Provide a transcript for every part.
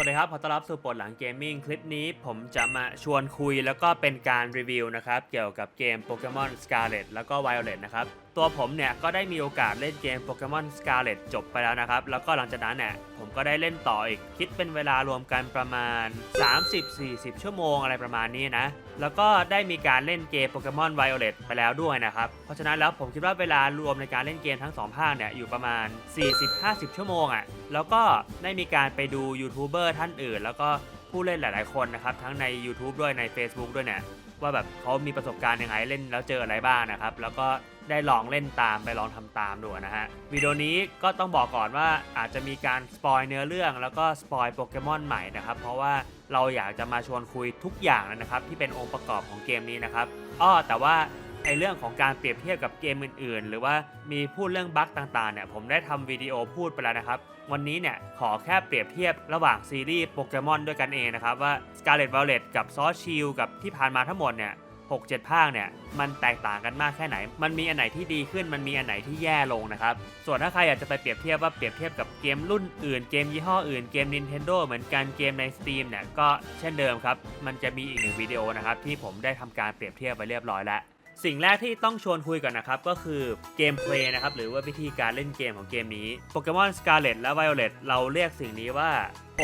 วัสดีครับ ขอต้อนรับสู่ปดหลังเกมมิ่งคลิปนี้ผมจะมาชวนคุยแล้วก็เป็นการรีวิวนะครับ เกี่ยวกับเกมโปเกมอน Scarlet แล้วก็ Violet นะครับ ตัวผมเนี่ยก็ได้มีโอกาสเล่นเกมโปเกมอน Scarlet จบไปแล้วนะครับ แล้วก็หลังจากนั้นเนี่ยผมก็ได้เล่นต่ออีก คิดเป็นเวลารวมกันประมาณ 30-40 ชั่วโมงอะไรประมาณนี้นะ แล้วก็ได้มีการเล่นเกมโปเกมอน Violet ไปแล้วด้วยนะครับ เพราะฉะนั้นแล้วผมคิดว่าเวลารวมในการเล่นเกมทั้ง 2 ภาคเนี่ยอยู่ประมาณ 40-50 ชั่วโมงอะ่ะ แล้วก็ได้มีการไปดูยูทูบเบอร์ท่านอื่น แล้วก็ผู้เล่นหลาย ๆ คนนะครับ ทั้งใน YouTube ด้วยใน Facebook ด้วยเนี่ยว่าแบบเขามีประสบการณ์ยังไงเล่นแล้วเจออะไรบ้างนะครับ แล้วก็ ได้ลองเล่นตามไปลองทำตามดูนะฮะวิดีโอนี้ก็ต้องบอกก่อนว่าอาจจะมีการสปอยเนื้อเรื่องแล้วก็สปอยโปเกมอนใหม่นะครับเพราะว่าเราอยากจะมาชวนคุยทุกอย่างนะครับที่เป็นองค์ประกอบของเกมนี้นะครับอ้อแต่ว่าไอเรื่องของการเปรียบเทียบกับเกมอื่นๆ หรือว่ามีพูดเรื่องบั๊กต่างๆเนี่ยผมได้ทำวิดีโอพูดไปแล้วนะครับ วันนี้เนี่ยขอแค่เปรียบเทียบระหว่างซีรีส์โปเกมอนด้วยกันเองนะครับว่า Scarlet Violet กับ Sword Shield กับที่ผ่านมาทั้งหมดเนี่ย 6 7 ภาคเนี่ยมันแตกต่างกันมากแค่ไหน มันมีอันไหนที่ดีขึ้น มันมีอันไหนที่แย่ลงนะครับ ส่วนถ้าใครอยากจะไปเปรียบเทียบว่าเปรียบเทียบกับเกมรุ่นอื่น เกมยี่ห้ออื่น เกม Nintendo เหมือนกัน เกมใน Steam เนี่ยก็เช่นเดิมครับ มันจะมีอีกหนึ่งวิดีโอนะครับที่ผมได้ทำการเปรียบเทียบไปเรียบร้อยแล้วสิ่งแรกที่ต้องชวนคุยก่อนนะครับก็คือเกมเพลย์นะครับหรือว่าวิธีการเล่นเกมของเกมนี้ Pokemon Scarlet และ Violet เราเรียกสิ่งนี้ว่า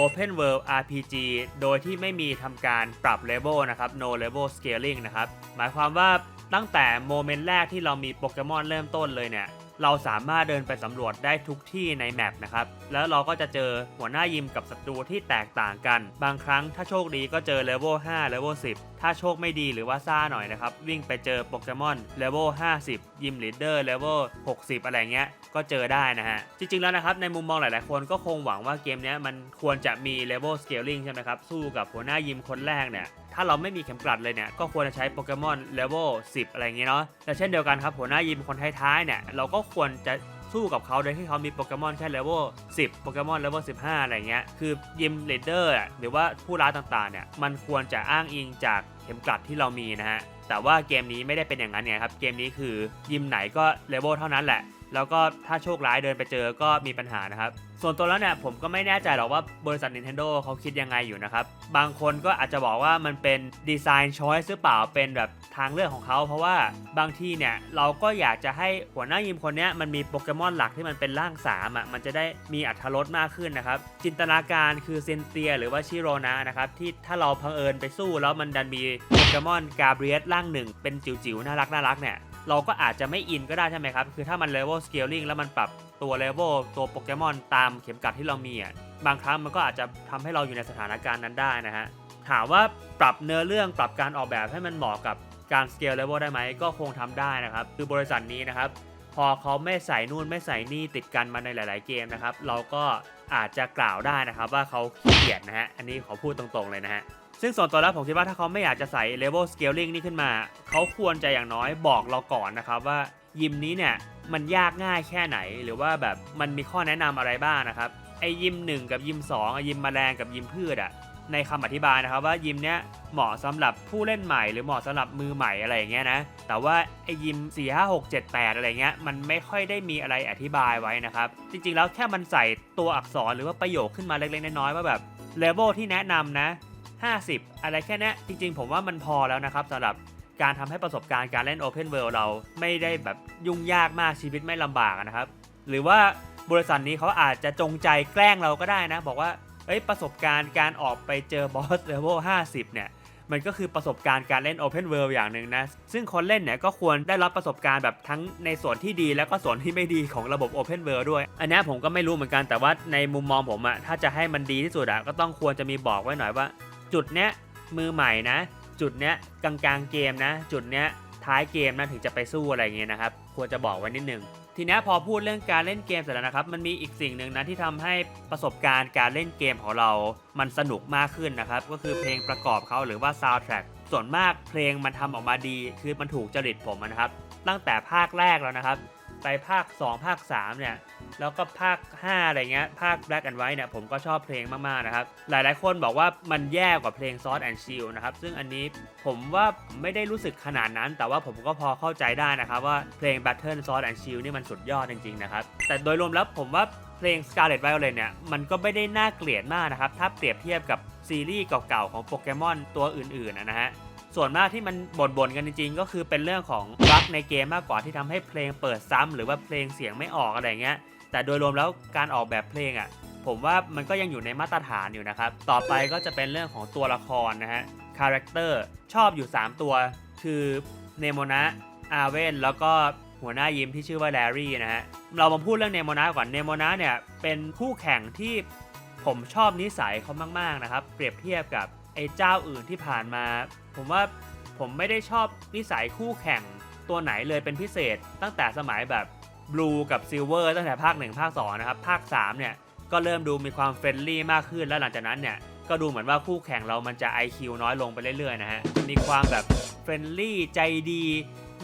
Open World RPG โดยที่ไม่มีทำการปรับ level นะครับ no level scaling นะครับ หมายความว่าตั้งแต่โมเมนต์แรกที่เรามีโปเกมอนเริ่มต้นเลยเนี่ย เราสามารถเดินไปสำรวจได้ทุกที่ในแมปนะครับ แล้วเราก็จะเจอหัวหน้ายิมกับศัตรูที่แตกต่างกัน บางครั้งถ้าโชคดีก็เจอเลเวล5เลเวล10 ถ้าโชคไม่ดีหรือว่าซ่าหน่อยนะครับ วิ่งไปเจอโปเกมอนเลเวล50 ยิมลีดเดอร์เลเวล60 อะไรเงี้ย ก็เจอได้นะฮะ จริงๆแล้วนะครับ ในมุมมองหลายๆ คนก็คงหวังว่าเกมนี้มันควรจะมีเลเวลสเกลลิงใช่ไหมครับ สู้กับหัวหน้ายิมคนแรกเนี่ย ถ้าเราไม่มีเข็มกลัดเลยเนี่ยก็ควรจะใช้โปเกมอนเลเวล10 อะไรอย่างเงี้ยเนาะแต่เช่นเดียวกันครับหัวหน้ายิมคนท้ายๆเนี่ยเราก็ควรจะสู้กับเขาโดยที่เขามีโปเกมอนแค่เลเวล10 โปเกมอนเลเวล15 อะไรเงี้ย คือยิมเลดเดอร์หรือว่าผู้ร้ายต่างๆ เนี่ย มันควรจะอ้างอิงจากเข็มกลัดที่เรามีนะฮะ แต่ว่าเกมนี้ไม่ได้เป็นอย่างนั้นไงครับ เกมนี้คือยิมไหนก็เลเวลเท่านั้นแหละ แล้วก็ถ้าโชคร้ายเดินไปเจอก็มีปัญหานะครับ ส่วนตัวแล้วเนี่ยผมก็ไม่แน่ใจหรอกว่าบริษัท Nintendo เขาคิดยังไงอยู่นะครับ บางคนก็อาจจะบอกว่ามันเป็นดีไซน์ช้อยหรือเปล่าเป็นแบบทางเลือกของเขา เพราะว่าบางทีเนี่ยเราก็อยากจะให้หัวหน้ายิมคนนี้มันมีโปเกมอนหลักที่มันเป็นร่างสามอะมันจะได้มีอัธรสมากขึ้นนะครับ จินตนาการคือเซนเตียหรือว่าชิโรนะนะครับที่ถ้าเราเผอิญไปสู้แล้วมันดันมีโปเกมอนกาเบรียสร่างหนึ่งเป็นจิ๋วๆน่ารักน่ารักเนี่ยเราก็อาจจะไม่อินก็ได้ใช่ไหมครับ คือถ้ามันเลเวลสเกลลิงแล้วมันปรับ ตัวเลเวลตัวโปเกมอนตามเข็มกลัดที่เรามีอะบางครั้งมันก็อาจจะทำให้เราอยู่ในสถานการณ์นั้นได้นะฮะถามว่าปรับเนื้อเรื่องปรับการออกแบบให้มันเหมาะกับการสเกลเลเวลได้ไหมก็คงทำได้นะครับ คือบริษัทนี้นะครับ พอเขาไม่ใส่นู่นไม่ใส่นี่ติดกันมาในหลาย ๆ เกมนะครับ เราก็อาจจะกล่าวได้นะครับ ว่าเขาขี้เกียจนะฮะอันนี้ขอพูดตรงๆเลยนะฮะซึ่งส่วนตัวแล้วผมคิดว่าถ้าเขาไม่อยากจะใส่ level scaling นี่ขึ้นมา เขาควรจะอย่างน้อยบอกเราก่อนนะครับว่า ยิมนี้เนี่ยมันยากง่ายแค่ไหน หรือว่าแบบมันมีข้อแนะนำอะไรบ้างนะครับไอยิม 1 กับยิม2อะยิมแมลงกับยิมพืชอะในคำอธิบายนะครับว่ายิมเนี้ยเหมาะสำหรับผู้เล่นใหม่หรือเหมาะสำหรับมือใหม่อะไรอย่างเงี้ยนะแต่ว่าไอยิม 4 5 6 7 8 อะไรเงี้ยมันไม่ค่อยได้มีอะไรอธิบายไว้นะครับ จริงๆแล้วแค่มันใส่ตัวอักษรหรือว่าประโยคขึ้นมาเล็กๆน้อยๆว่าแบบเลเวลที่แนะนำนะ 50 อะไรแค่นี้จริงๆ ผมว่ามันพอแล้วนะครับสำหรับ การทำให้ประสบการณ์การเล่น Open World เราไม่ได้แบบยุ่งยากมากชีวิตไม่ลำบากนะครับ หรือว่าบริษัทนี้เขาอาจจะจงใจแกล้งเราก็ได้นะ บอกว่าเอ้ยประสบการณ์การออกไปเจอบอสเลเวล50 เนี่ย มันก็คือประสบการณ์การเล่น Open World อย่างหนึ่งนะ ซึ่งคนเล่นเนี่ยก็ควรได้รับประสบการณ์แบบทั้งในส่วนที่ดีแล้วก็ส่วนที่ไม่ดีของระบบ Open World ด้วย อันนี้ผมก็ไม่รู้เหมือนกันแต่ว่าในมุมมองผมอะถ้าจะให้มันดีที่สุดอะก็ต้องควรจะมีบอกไว้หน่อยว่า จุดเนี้ยมือใหม่นะ จุดเนี้ยกลางๆเกมนะ จุดเนี้ยท้ายเกมนะถึงจะไปสู้อะไรเงี้ยนะครับ ควรจะบอกไว้นิดนึงทีนี้พอพูดเรื่องการเล่นเกมเสร็จแล้วนะครับ มันมีอีกสิ่งหนึ่งนะที่ทำให้ประสบการณ์การเล่นเกมของเรา มันสนุกมากขึ้นนะครับ ก็คือเพลงประกอบเขาหรือว่า soundtrack ส่วนมากเพลงมันทำออกมาดี คือมันถูกจริตผมนะครับ ตั้งแต่ภาคแรกแล้วนะครับ ไปภาค 2 ภาค 3 เนี่ย แล้วก็ภาค 5 อะไรเงี้ย ภาค Black and White เนี่ยผมก็ชอบเพลงมาก ๆ นะครับ หลาย ๆ คนบอกว่ามันแย่กว่าเพลง Sword and Shield นะครับ ซึ่งอันนี้ผมว่าไม่ได้รู้สึกขนาดนั้น แต่ว่าผมก็พอเข้าใจได้นะครับ ว่าเพลง Battle Sword and Shield นี่มันสุดยอดจริง ๆ นะครับ แต่โดยรวมแล้วผมว่าเพลง Scarlet Violet เนี่ยมันก็ไม่ได้น่าเกลียดมากนะครับ ถ้าเปรียบเทียบกับซีรีส์เก่าๆของโปเกมอนตัวอื่นๆนนะฮะ ส่วนมากที่มันบ่นๆกันจริงๆ ก็คือเป็นเรื่องของบั๊กในเกมมากกว่าที่ทำให้เพลงเปิดซ้ำหรือว่าเพลงเสียงไม่ออกอะไรเงี้ยแต่โดยรวมแล้วการออกแบบเพลงอะผมว่ามันก็ยังอยู่ในมาตรฐานอยู่นะครับ ต่อไปก็จะเป็นเรื่องของตัวละครนะฮะคาแรคเตอร์ชอบอยู่ 3 ตัว คือเนโมนะอาเวนแล้วก็หัวหน้ายิ้มที่ชื่อว่าแลรี่นะฮะเรามาพูดเรื่องเนโมนะก่อนเนโมนะเนี่ยเป็นคู่แข่งที่ผมชอบนิสัยเขามาก ๆ นะครับ เปรียบเทียบกับไอ้เจ้าอื่นที่ผ่านมา ผมว่าผมไม่ได้ชอบนิสัยคู่แข่งตัวไหนเลยเป็นพิเศษ ตั้งแต่สมัยแบบบลูกับซิลเวอร์ตั้งแต่ภาค 1 ภาค 2 นะครับ ภาค 3 เนี่ย ก็เริ่มดูมีความเฟรนลี่มากขึ้นแล้วหลังจากนั้นเนี่ย ก็ดูเหมือนว่าคู่แข่งเรามันจะ IQ น้อยลงไปเรื่อยๆนะฮะมีความแบบเฟรนลี่ใจดี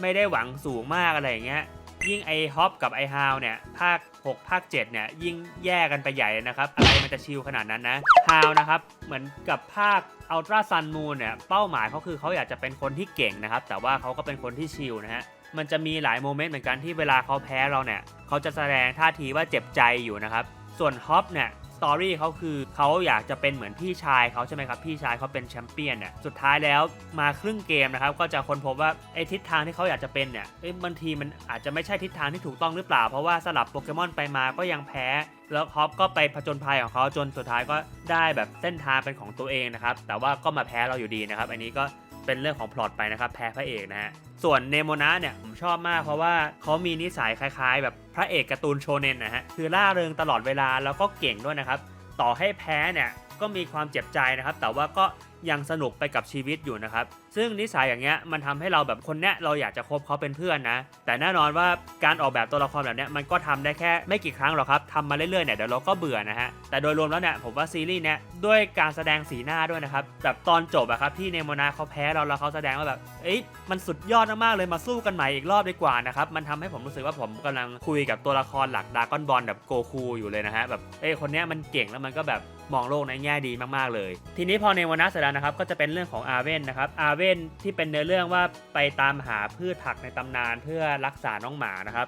ไม่ได้หวังสูงมากอะไรอย่างเงี้ย ยิ่งไอฮอปกับไอฮาวเนี่ยภาค 6 ภาค 7 เนี่ย ยิ่งแย่กันไปใหญ่เลยนะครับ อะไรมันจะชิลขนาดนั้นนะฮาวนะครับ เหมือนกับภาคอัลตราซันมูนเนี่ย เป้าหมายเขาคือเขาอยากจะเป็นคนที่เก่งนะครับ แต่ว่าเขาก็เป็นคนที่ชิลนะฮะมันจะมีหลายโมเมนต์เหมือนกันที่เวลาเขาแพ้เราเนี่ยเขาจะแสดงท่าทีว่าเจ็บใจอยู่นะครับ ส่วนฮอปเนี่ย ตอรี่เขาคือเขาอยากจะเป็นเหมือนพี่ชายเขาใช่ไหมครับ พี่ชายเขาเป็นแชมเปี้ยนเนี่ยสุดท้ายแล้วมาครึ่งเกมนะครับก็จะค้นพบว่าไอ้ทิศทางที่เขาอยากจะเป็นเนี่ยเอ้บางทีมันอาจจะไม่ใช่ทิศทางที่ถูกต้องหรือเปล่า เพราะว่าสลับโปเกมอนไปมาก็ยังแพ้ แล้วฮอปก็ไปผจญภัยของเขาจนสุดท้ายก็ได้แบบเส้นทางเป็นของตัวเองนะครับแต่ว่าก็มาแพ้เราอยู่ดีนะครับ อันนี้ก็ เป็นเรื่องของพล็อตไปนะครับแพ้พระเอกนะฮะส่วนเนโมนะเนี่ยผมชอบมากเพราะว่าเขามีนิสัยคล้ายๆ แบบพระเอกการ์ตูนโชเนนนะฮะคือล่าเริงตลอดเวลาแล้วก็เก่งด้วยนะครับ ต่อให้แพ้เนี่ยก็มีความเจ็บใจนะครับ แต่ว่าก็ ยังสนุกไปกับชีวิตอยู่นะครับ ซึ่งนิสัยอย่างเงี้ยมันทำให้เราแบบคนเนี้ยเราอยากจะคบเขาเป็นเพื่อนนะ แต่แน่นอนว่าการออกแบบตัวละครแบบเนี้ยมันก็ทำได้แค่ไม่กี่ครั้งหรอกครับทำมาเรื่อยๆเนี่ยเดี๋ยวเราก็เบื่อนะฮะ แต่โดยรวมแล้วเนี่ยผมว่าซีรีส์เนี้ยด้วยการแสดงสีหน้าด้วยนะครับ แบบตอนจบอะครับที่เนโมนาเขาแพ้เราแล้วเขาแสดงว่าแบบ เอ้ยมันสุดยอดมากๆเลยมาสู้กันใหม่อีกรอบดีกว่านะครับ มันทำให้ผมรู้สึกว่าผมกำลังคุยกับตัวละครหลักดากอนบอลแบบโกคูอยู่เลยนะฮะแบบเอ้ยคนเนี้ยมันเก่งแล้วมันก็แบบมองโลกในแง่ดีมากๆเลย ทีนี้พอเนโมนาเสร็จแล้วนะครับก็จะเป็นเรื่องของอาเว่นนะครับอาเว่นที่เป็นเนื้อเรื่องว่าไปตามหาพืชผักในตำนานเพื่อรักษาน้องหมานะครับ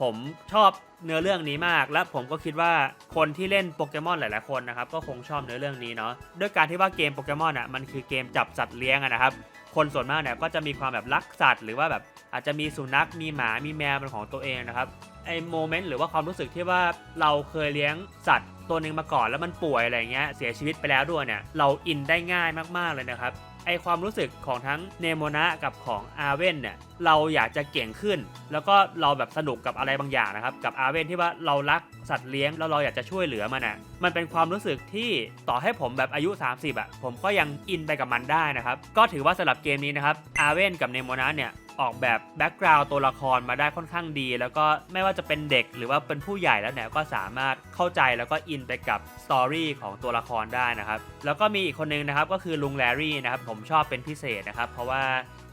ผมชอบเนื้อเรื่องนี้มาก และผมก็คิดว่าคนที่เล่นโปเกมอนหลาย ๆ คนนะครับก็คงชอบเนื้อเรื่องนี้เนาะด้วยการที่ว่าเกมโปเกมอนอะมันคือเกมจับสัตว์เลี้ยงนะครับคนส่วนมากเนี่ยก็จะมีความแบบรักสัตว์หรือว่าแบบอาจจะมีสุนัขมีหมามีแมวเป็นของตัวเองนะครับไอโมเมนต์หรือว่าความรู้สึกที่ว่าเราเคยเลี้ยงสัตว์ ตัวหนึ่งมาก่อนแล้วมันป่วยอะไรเงี้ยเสียชีวิตไปแล้วด้วยเนี่ยเราอินได้ง่ายมากๆเลยนะครับไอความรู้สึกของทั้งเนโมนะกับของอาเว่นเนี่ยเราอยากจะเก่งขึ้น แล้วก็เราแบบสนุกกับอะไรบางอย่างนะครับกับอาเว่นที่ว่าเรารักสัตว์เลี้ยงแล้วเราอยากจะช่วยเหลือมันอะมันเป็นความรู้สึกที่ต่อให้ผมแบบอายุ 30อะผมก็ยังอินไปกับมันได้นะครับก็ถือว่าสำหรับเกมนี้นะครับอาเว่นกับเนโมนะเนี่ย ออกแบบแบ็กกราวด์ตัวละครมาได้ค่อนข้างดี แล้วก็ไม่ว่าจะเป็นเด็กหรือว่าเป็นผู้ใหญ่แล้วเนี่ยก็สามารถเข้าใจแล้วก็อินไปกับสตอรี่ของตัวละครได้นะครับ แล้วก็มีอีกคนนึงนะครับก็คือลุงแลรี่นะครับผมชอบเป็นพิเศษนะครับ เพราะว่า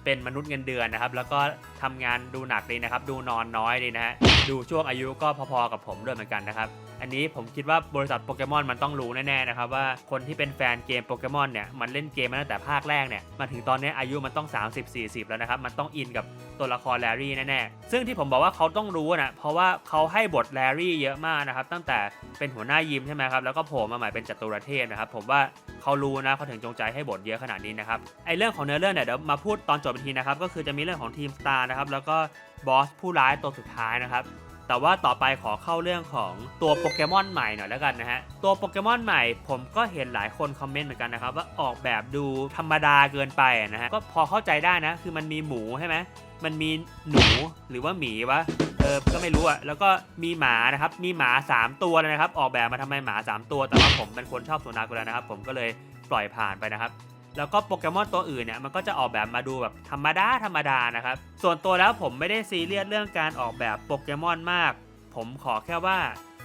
เป็นมนุษย์เงินเดือนนะครับ แล้วก็ทำงานดูหนักเลยนะครับ ดูนอนน้อยเลยนะฮะดูช่วงอายุก็พอๆกับผมด้วยเหมือนกันนะครับ อันนี้ผมคิดว่าบริษัทโปเกมอนมันต้องรู้แน่ๆนะครับว่าคนที่เป็นแฟนเกมโปเกมอนเนี่ยมันเล่นเกมมาตั้งแต่ภาคแรกเนี่ยมาถึงตอนนี้อายุมันต้อง 30-40 แล้วนะครับ มันต้องอินกับตัวละครแลรี่แน่ๆซึ่งที่ผมบอกว่าเขาต้องรู้นะเพราะว่าเขาให้บทแลรี่เยอะมากนะครับตั้งแต่เป็นหัวหน้ายิมใช่ไหมครับแล้วก็โผล่มาใหม่เป็นจัตุรเทพนะครับผมว่าเขารู้นะเขาถึงจงใจให้บทเยอะขนาดนี้นะครับไอเรื่องของเนื้อเรื่องเนี่ยเดี๋ยวมาพูดตอนจบอีกทีนะครับก็คือจะมีเรื่องของทีมสตาร์นะครับแล้วก็บอสผู้ร้ายตัวสุดท้ายนะครับ แต่ว่าต่อไปขอเข้าเรื่องของตัวโปเกมอนใหม่หน่อยแล้วกันนะฮะ ตัวโปเกมอนใหม่ผมก็เห็นหลายคนคอมเมนต์เหมือนกันนะครับว่าออกแบบดูธรรมดาเกินไปนะฮะ ก็พอเข้าใจได้นะ คือมันมีหมูใช่ไหมมันมีหนูหรือว่าหมีวะเออก็ไม่รู้อะแล้วก็มีหมานะครับ มีหมา 3 ตัวเลยนะครับ ออกแบบมาทำไมหมา 3 ตัว แต่ว่าผมเป็นคนชอบสุนัขอยู่แล้วนะครับ ผมก็เลยปล่อยผ่านไปนะครับ แล้วก็โปเกมอนตัวอื่นเนี่ยมันก็จะออกแบบมาดูแบบธรรมดาธรรมดานะครับ ส่วนตัวแล้วผมไม่ได้ซีเรียสเรื่องการออกแบบโปเกมอนมาก ผมขอแค่ว่า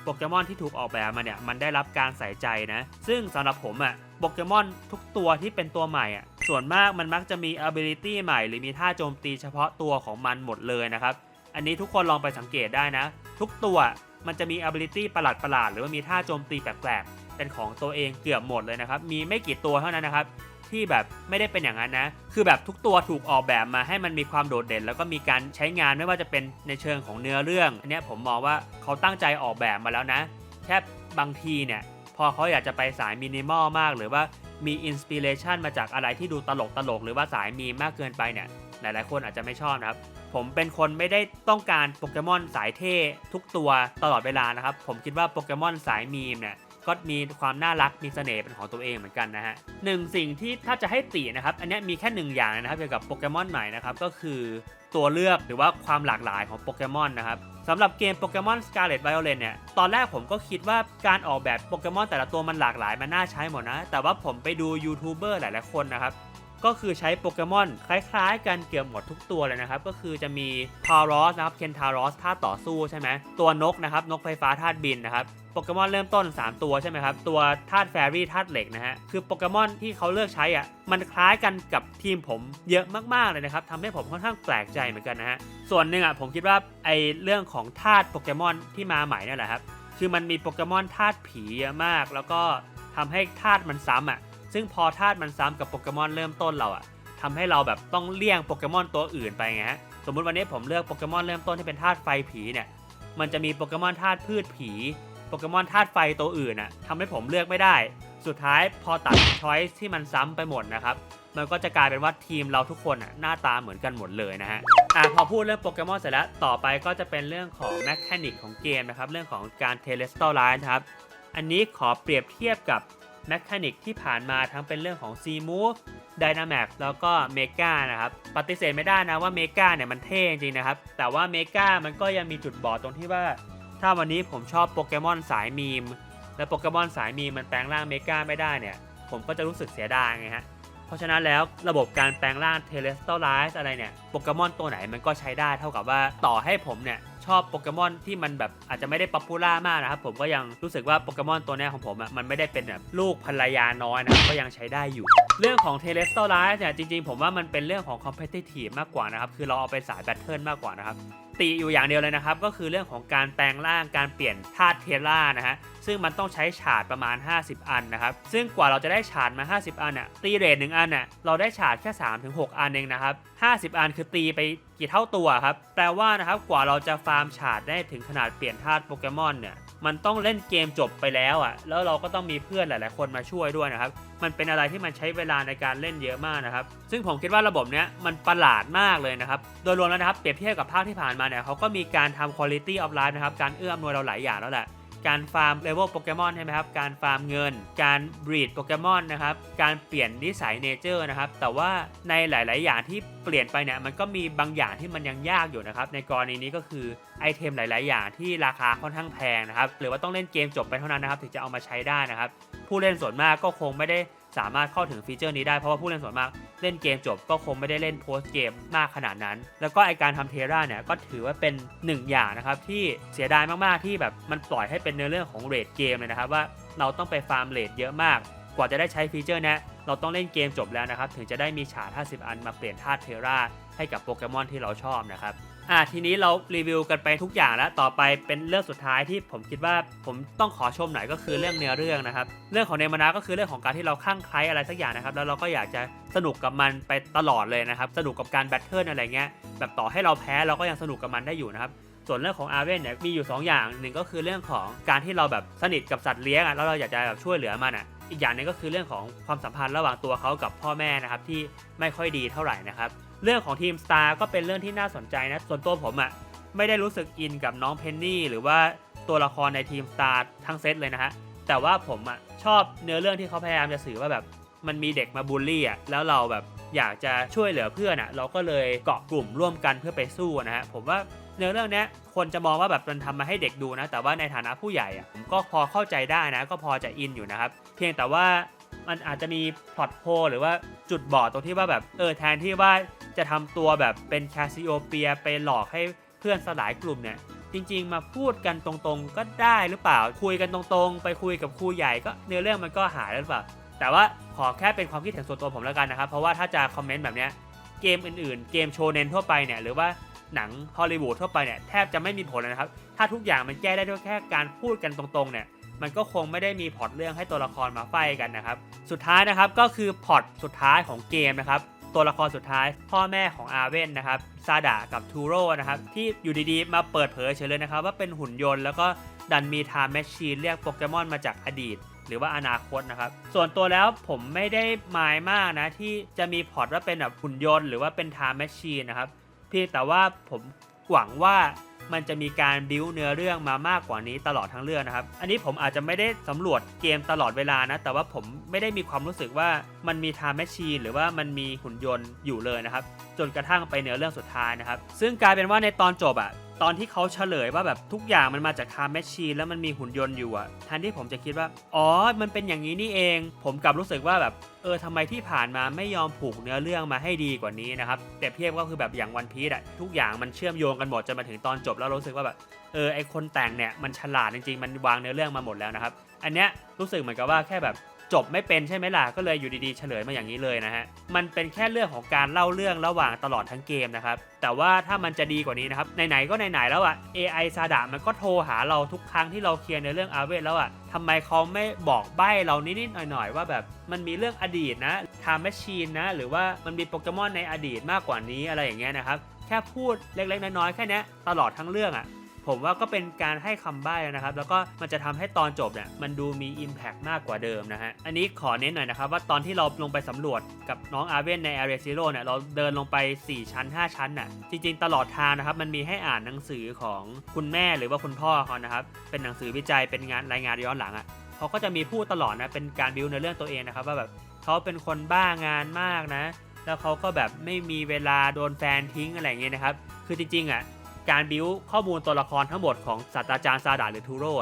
โปเกมอนที่ถูกออกแบบมาเนี่ยมันได้รับการใส่ใจนะ ซึ่งสำหรับผมอะโปเกมอนทุกตัวที่เป็นตัวใหม่อะส่วนมากมันมักจะมี ability ใหม่ หรือมีท่าโจมตีเฉพาะตัวของมันหมดเลยนะครับ อันนี้ทุกคนลองไปสังเกตได้นะ ทุกตัวมันจะมี ability ประหลาดประหลาดๆหรือว่ามีท่าโจมตีแปลกๆ เป็นของตัวเองเกือบหมดเลยนะครับ มีไม่กี่ตัวเท่านั้นนะครับ ที่แบบไม่ได้เป็นอย่างนั้นนะ คือแบบทุกตัวถูกออกแบบมาให้มันมีความโดดเด่น แล้วก็มีการใช้งานไม่ว่าจะเป็นในเชิงของเนื้อเรื่อง อันนี้ผมมองว่าเขาตั้งใจออกแบบมาแล้วนะ แค่บางทีเนี่ยพอเขาอยากจะไปสายมินิมอลมาก หรือว่ามีอินสปิเรชันมาจากอะไรที่ดูตลกตลกๆหรือว่าสายมีมมากเกินไปเนี่ยหลายๆ คนอาจจะไม่ชอบนะครับ ผมเป็นคนไม่ได้ต้องการโปเกมอนสายเท่ทุกตัวตลอดเวลานะครับ ผมคิดว่าโปเกมอนสายมีมเนี่ย ก็มีความน่ารักมีเสน่ห์เป็นของตัวเองเหมือนกันนะฮะหนึ่งสิ่งที่ถ้าจะให้ตินะครับ อันนี้มีแค่หนึ่งอย่างนะครับเกี่ยวกับโปเกมอนใหม่นะครับก็คือตัวเลือกหรือว่าความหลากหลายของโปเกมอนนะครับสำหรับเกมโปเกมอน Scarlet Violet เนี่ย ตอนแรกผมก็คิดว่าการออกแบบโปเกมอนแต่ละตัวมันหลากหลายมันน่าใช้หมดนะ แต่ว่าผมไปดูยูทูบเบอร์หลายๆคนนะครับ ก็คือใช้โปเกมอนคล้ายๆ กันเกือบหมดทุกตัวเลยนะครับ ก็คือจะมีทารอสนะครับเคนทารอสท่าต่อสู้ใช่ไหมตัวนกนะครับนกไฟฟ้าธาตุบินนะครับโปเกมอนเริ่มต้น 3 ตัวใช่ไหมครับ ตัวธาตุแฟรี่ธาตุเหล็กนะฮะคือโปเกมอนที่เขาเลือกใช้อะมันคล้ายกันกับทีมผมเยอะมากๆเลยนะครับทำให้ผมค่อนข้างแปลกใจเหมือนกันนะฮะส่วนหนึ่งอะผมคิดว่าไอเรื่องของธาตุโปเกมอนที่มาใหม่นั่นแหละครับคือมันมีโปเกมอนธาตุผีเยอะมาก แล้วก็ทำให้ธาตุมันซ้ำอะ ซึ่งพอธาตุมันซ้ำกับโปเกมอนเริ่มต้นเราอะทำให้เราแบบต้องเลี่ยงโปเกมอนตัวอื่นไปไงฮะสมมุติวันนี้ผมเลือกโปเกมอนเริ่มต้นที่เป็นธาตุไฟผีเนี่ยมันจะมีโปเกมอนธาตุพืชผีโปเกมอนธาตุไฟตัวอื่นน่ะทำให้ผมเลือกไม่ได้ สุดท้ายพอตัดช้อยที่มันซ้ำไปหมดนะครับมันก็จะกลายเป็นว่าทีมเราทุกคนอะหน้าตาเหมือนกันหมดเลยนะฮะอะพอพูดเรื่องโปเกมอนเสร็จแล้วต่อไปก็จะเป็นเรื่องของแมคานิกของเกมนะครับ เรื่องของการเทเลสโตไลน์ครับ อันนี้ขอเปรียบเทียบกับ แมคานิกที่ผ่านมาทั้งเป็นเรื่องของ C Move Dynamax แล้วก็เมกานะครับ ปฏิเสธไม่ได้นะว่าเมกาเนี่ยมันเท่จริงนะครับ แต่ว่าเมกามันก็ยังมีจุดบอดตรงที่ว่า ถ้าวันนี้ผมชอบโปเกมอนสายมีม และโปเกมอนสายมีมมันแปลงร่างเมกาไม่ได้เนี่ย ผมก็จะรู้สึกเสียดายไงฮะ เพราะฉะนั้นแล้วระบบการแปลงร่างเทเลสโตไลซ์อะไรเนี่ย โปเกมอนตัวไหนมันก็ใช้ได้เท่ากับว่าต่อให้ผมเนี่ย ชอบโปเกมอนที่มันแบบอาจจะไม่ได้ป๊อปปูล่ามากนะครับผมก็ยังรู้สึกว่าโปเกมอนตัวนี้ของผมอะมันไม่ได้เป็นแบบลูกภรรยาน้อยนะก็ยังใช้ได้อยู่ เรื่องของเทเลสโตไลท์เนี่ยจริงๆ ผมว่ามันเป็นเรื่องของคอมเพลติทีฟมากกว่านะครับคือเราเอาไปสายแบทเทิลมากกว่านะครับ ตีอยู่อย่างเดียวเลยนะครับ ก็คือเรื่องของการแปลงร่างการเปลี่ยนธาตุเทล่านะฮะซึ่งมันต้องใช้ฉาดประมาณ 50 อันนะครับ ซึ่งกว่าเราจะได้ฉาดมา 50 อันน่ะตีเรทหนึ่งอันน่ะเราได้ฉาดแค่ 3-6 อันเองนะครับ 50 อันคือตีไปกี่เท่าตัวครับ แปลว่านะครับกว่าเราจะฟาร์มฉาดได้ถึงขนาดเปลี่ยนธาตุโปเกมอนเนี่ย มันต้องเล่นเกมจบไปแล้วอะ แล้วเราก็ต้องมีเพื่อนหลาย ๆ คนมาช่วยด้วยนะครับ มันเป็นอะไรที่มันใช้เวลาในการเล่นเยอะมากนะครับ ซึ่งผมคิดว่าระบบเนี้ยมันประหลาดมากเลยนะครับ โดยรวมแล้วนะครับ เปรียบเทียบกับภาคที่ผ่านมาเนี่ยเขาก็มีการทำ quality of life นะครับ การเอื้ออำนวยเราหลายอย่างแล้วแหละ การฟาร์มเลเวลโปเกมอนใช่ไหมครับการฟาร์มเงิน การบรีดโปเกมอนนะครับการเปลี่ยนนิสัยเนเจอร์นะครับแต่ว่าในหลาย ๆ อย่างที่เปลี่ยนไปเนี่ยมันก็มีบางอย่างที่มันยังยากอยู่นะครับในกรณีนี้ก็คือไอเทมหลาย ๆ อย่างที่ราคาค่อนข้างแพงนะครับหรือว่าต้องเล่นเกมจบไปเท่านั้นนะครับถึงจะเอามาใช้ได้นะครับผู้เล่นส่วนมากก็คงไม่ได้สามารถเข้าถึงฟีเจอร์นี้ได้เพราะว่าผู้เล่นส่วนมาก เล่นเกมจบก็คงไม่ได้เล่นโพสเกมมากขนาดนั้น แล้วก็ไอการทำเทราเนี่ยก็ถือว่าเป็นหนึ่งอย่างนะครับที่เสียดายมากๆที่แบบมันปล่อยให้เป็นเนื้อเรื่องของเรทเกมเลยนะครับว่าเราต้องไปฟาร์มเรทเยอะมาก กว่าจะได้ใช้ฟีเจอร์เนี้ยเราต้องเล่นเกมจบแล้วนะครับถึงจะได้มีฉาด50อันมาเปลี่ยนธาตุเทราให้กับโปเกมอนที่เราชอบนะครับ อะทีนี้เรารีวิวกันไปทุกอย่างแล้วต่อไปเป็นเรื่องสุดท้ายที่ผมคิดว่าผมต้องขอชมหน่อยก็คือเรื่องเนื้อเรื่องนะครับ เรื่องของเนมานาก็คือเรื่องของการที่เราคลั่งไคล้อะไรสักอย่างนะครับ แล้วเราก็อยากจะสนุกกับมันไปตลอดเลยนะครับ สนุกกับการแบทเทิลอะไรเงี้ยแบบต่อให้เราแพ้เราก็ยังสนุกกับมันได้อยู่นะครับส่วนเรื่องของอาเว่นเนี่ยมีอยู่ 2 อย่างหนึ่งก็คือเรื่องของการที่เราแบบสนิทกับสัตว์เลี้ยงอะแล้วเราอยากจะแบบช่วยเหลือมันอะอีกอย่างหนึงก็คือเรื่องของความสัมพันธ์ระหว่างตัวเขากับพ่อแม่นะครับที่ไม่ค่อยดีเท่าไหร่นะครับ เรื่องของทีมสตาร์ก็เป็นเรื่องที่น่าสนใจนะ ส่วนตัวผมอะไม่ได้รู้สึกอินกับน้องเพนนี่หรือว่าตัวละครในทีมสตาร์ทั้งเซตเลยนะฮะ แต่ว่าผมอะชอบเนื้อเรื่องที่เขาพยายามจะสื่อว่าแบบมันมีเด็กมาบูลลี่อะแล้วเราแบบอยากจะช่วยเหลือเพื่อนอะเราก็เลยเกาะกลุ่มร่วมกันเพื่อไปสู้นะฮะผมว่าเนื้อเรื่องนี้คนจะมองว่าแบบมันทำมาให้เด็กดูนะ แต่ว่าในฐานะผู้ใหญ่อะผมก็พอเข้าใจได้นะ ก็พอจะอินอยู่นะครับ เพียงแต่ว่ามันอาจจะมีพล็อตโฮหรือว่าจุดบอดตรงที่ว่าแบบเออแทนที่ว่า จะทำตัวแบบเป็นแคสซิโอเปียไปหลอกให้เพื่อนสลายกลุ่มเนี่ยจริงๆ มาพูดกันตรงๆ ก็ได้หรือเปล่า คุยกันตรงๆ ไปคุยกับครูใหญ่ก็เนื้อเรื่องมันก็หายแล้วหรือเปล่า แต่ว่าขอแค่เป็นความคิดเห็นส่วนตัวผมแล้วกันนะครับ เพราะว่าถ้าจะคอมเมนต์แบบเนี้ยเกมอื่นๆ เกมโชเนนทั่วไปเนี่ยหรือว่าหนังฮอลลีวูดทั่วไปเนี่ยแทบจะไม่มีผลเลยนะครับ ถ้าทุกอย่างมันแก้ได้ด้วยแค่การพูดกันตรงๆเนี่ยมันก็คงไม่ได้มีพล็อตเรื่องให้ตัวละครมาไฟกันนะครับ สุดท้ายนะครับก็คือพล็อตสุดท้ายของเกมนะครับ ตัวละครสุดท้าย พ่อแม่ของอาเว่นนะครับซาดากับทูโร่นะครับที่อยู่ดีๆ มาเปิดเผยเฉยเลยนะครับ ว่าเป็นหุ่นยนต์แล้วก็ดันมีทาร์แมชชีนเรียกโปเกมอนมาจากอดีต หรือว่าอนาคตนะครับ ส่วนตัวแล้วผมไม่ได้หมายมากนะ ที่จะมีพอร์ตว่าเป็นแบบหุ่นยนต์หรือว่าเป็นทาร์แมชชีนนะครับเพียงแต่ว่าผมหวังว่า มันจะมีการบิวเนื้อเรื่องมามากกว่านี้ตลอดทั้งเรื่องนะครับ อันนี้ผมอาจจะไม่ได้สำรวจเกมตลอดเวลานะ แต่ว่าผมไม่ได้มีความรู้สึกว่ามันมีทาม์แมชชีนหรือว่ามันมีหุ่นยนต์อยู่เลยนะครับ จนกระทั่งไปเนื้อเรื่องสุดท้ายนะครับ ซึ่งกลายเป็นว่าในตอนจบอะตอนที่เขาเฉลยว่าแบบทุกอย่างมันมาจาก Time Machine แล้วมันมีหุ่นยนต์อยู่อะแทนที่ผมจะคิดว่า อ๋อ มันเป็นอย่างนี้นี่เอง ผมกลับรู้สึกว่าแบบ เออทำไมที่ผ่านมาไม่ยอมผูกเนื้อเรื่องมาให้ดีกว่านี้นะครับ แต่เพียบก็คือแบบอย่างวันพี e อะทุกอย่างมันเชื่อมโยงกันหมดจนมาถึงตอนจบแล้วรู้สึกว่าแบบ เออ ไอคนแต่งเนี่ยมันฉลาดจริงๆ มันวางเนื้อเรื่องมาหมดแล้วนะครับ อันเนี้ยรู้สึกเหมือนกับว่าแค่แบบ จบไม่เป็นใช่ไหมล่ะก็เลยอยู่ดีๆเฉลยมาอย่างนี้เลยนะฮะมันเป็นแค่เรื่องของการเล่าเรื่องระหว่างตลอดทั้งเกมนะครับแต่ว่าถ้ามันจะดีกว่านี้นะครับไหนๆก็ไหนๆแล้วอะ AI ซาดะมันก็โทรหาเราทุกครั้งที่เราเคลียร์ในเรื่องอาเวทแล้วอะทำไมเขาไม่บอกใบ้เรานิดๆหน่อยๆว่าแบบมันมีเรื่องอดีตนะ Time Machine นะหรือว่ามันมีโปเกมอนในอดีตมากกว่านี้อะไรอย่างเงี้ยนะครับแค่พูดเล็กๆน้อยๆแค่นี้ตลอดทั้งเรื่องอะ ผมว่าก็เป็นการให้คำใบ้นะครับ แล้วก็มันจะทำให้ตอนจบเนี่ยมันดูมี Impact มากกว่าเดิมนะฮะ อันนี้ขอเน้นหน่อยนะครับว่าตอนที่เราลงไปสำรวจกับน้องอาเวนใน Area Zero เนี่ยเราเดินลงไป 4 ชั้น 5 ชั้นน่ะจริงๆ ตลอดทางนะครับมันมีให้อ่านหนังสือของคุณแม่หรือว่าคุณพ่อเขานะครับเป็นหนังสือวิจัยเป็นงานรายงานย้อนหลังอะ่ะเขาก็จะมีพูดตลอดนะเป็นการบิวในเรื่องตัวเองนะครับว่าแบบเขาเป็นคนบ้างานมากนะ แล้วเขาก็แบบไม่มีเวลาโดนแฟนทิ้งอะไรเงี้ยนะครับ คือจริงๆอะ การบิวข้อมูลตัวละครทั้งหมดของศาสตราจารย์ซาดาหรือทูโร่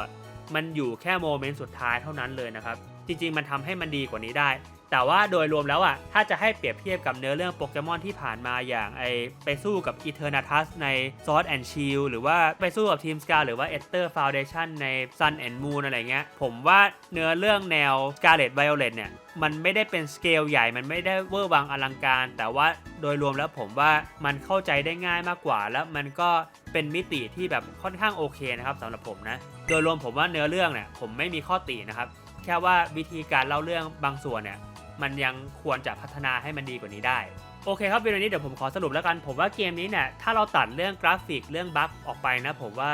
มันอยู่แค่โมเมนต์สุดท้ายเท่านั้นเลยนะครับ จริงๆ มันทำให้มันดีกว่านี้ได้แต่ว่าโดยรวมแล้วอะถ้าจะให้เปรียบเทียบกับเนื้อเรื่องโปเกมอนที่ผ่านมาอย่างไอไปสู้กับ Eternatus ใน Sword and Shield หรือว่าไปสู้กับ Team Scar หรือว่า Ether Foundation ใน Sun and Moon อะไรเงี้ยผมว่าเนื้อเรื่องแนว Scarlet Violet เนี่ยมันไม่ได้เป็นสเกลใหญ่ มันไม่ได้เวอร์วังอลังการ แต่ว่าโดยรวมแล้วผมว่ามันเข้าใจได้ง่ายมากกว่า แล้วมันก็เป็นมิติที่แบบค่อนข้างโอเคนะครับสำหรับผมนะ โดยรวมผมว่าเนื้อเรื่องเนี่ยผมไม่มีข้อตินะครับ แค่ว่าวิธีการเล่าเรื่องบางส่วนเนี่ย มันยังควรจะพัฒนาให้มันดีกว่านี้ได้ โอเคครับวิดีโอนี้เดี๋ยวผมขอสรุปแล้วกัน ผมว่าเกมนี้เนี่ยถ้าเราตัดเรื่องกราฟิกเรื่องบั๊กออกไปนะผมว่า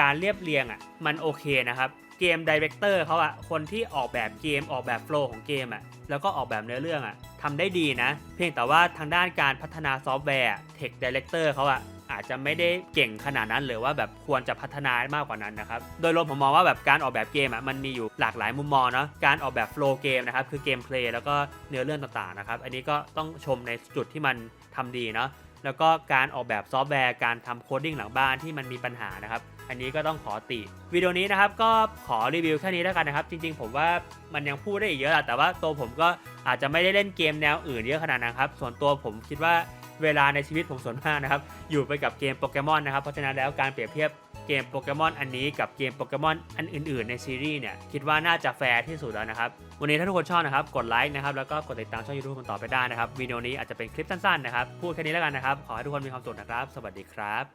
การเรียบเรียงอะมันโอเคนะครับเกมดีเรคเตอร์เขาอะคนที่ออกแบบเกมออกแบบโฟล์ของเกมอะแล้วก็ออกแบบเนื้อเรื่องอะทำได้ดีนะ เพียงแต่ว่าทางด้านการพัฒนาซอฟต์แวร์เทคดีเรคเตอร์เขาอะ อาจจะไม่ได้เก่งขนาดนั้นหรือว่าแบบควรจะพัฒนาให้มากกว่านั้นนะครับ โดยรวมผมมองว่าแบบการออกแบบเกมอะมันมีอยู่หลากหลายมุมมองเนาะ การออกแบบโฟล์เกมนะครับคือเกมเพลย์แล้วก็เนื้อเรื่องต่างๆนะครับ อันนี้ก็ต้องชมในจุดที่มันทำดีเนาะ แล้วก็การออกแบบซอฟต์แวร์ การทำโคดดิ้งหลังบ้านที่มันมีปัญหานะครับอันนี้ก็ต้องขอติวิดีโอนี้นะครับก็ขอรีวิวแค่นี้แล้วกันนะครับ จริงๆ ผมว่ามันยังพูดได้อีกเยอะแหละแต่ว่าตัวผมก็อาจจะไม่ได้เล่นเกมแนวอื่นเยอะขนาดนั้นครับ ส่วนตัวผมคิดว่า เวลาในชีวิตผมส่วนมากนะครับ อยู่ไปกับเกมโปเกมอนนะครับ เพราะฉะนั้นแล้วการเปรียบเทียบเกมโปเกมอนอันนี้กับเกมโปเกมอนอันอื่นๆ ในซีรีส์เนี่ย คิดว่าน่าจะแฟร์ที่สุดแล้วนะครับ วันนี้ถ้าทุกคนชอบนะครับ กดไลค์นะครับ แล้วก็กดติดตามช่องยูทูบผมต่อไปได้นะครับวิดีโอนี้อาจจะเป็นคลิปสั้นๆนะครับ พูดแค่นี้แล้วกันนะครับ ขอให้ทุกคนมีความสุขนะครับ สวัสดีครับ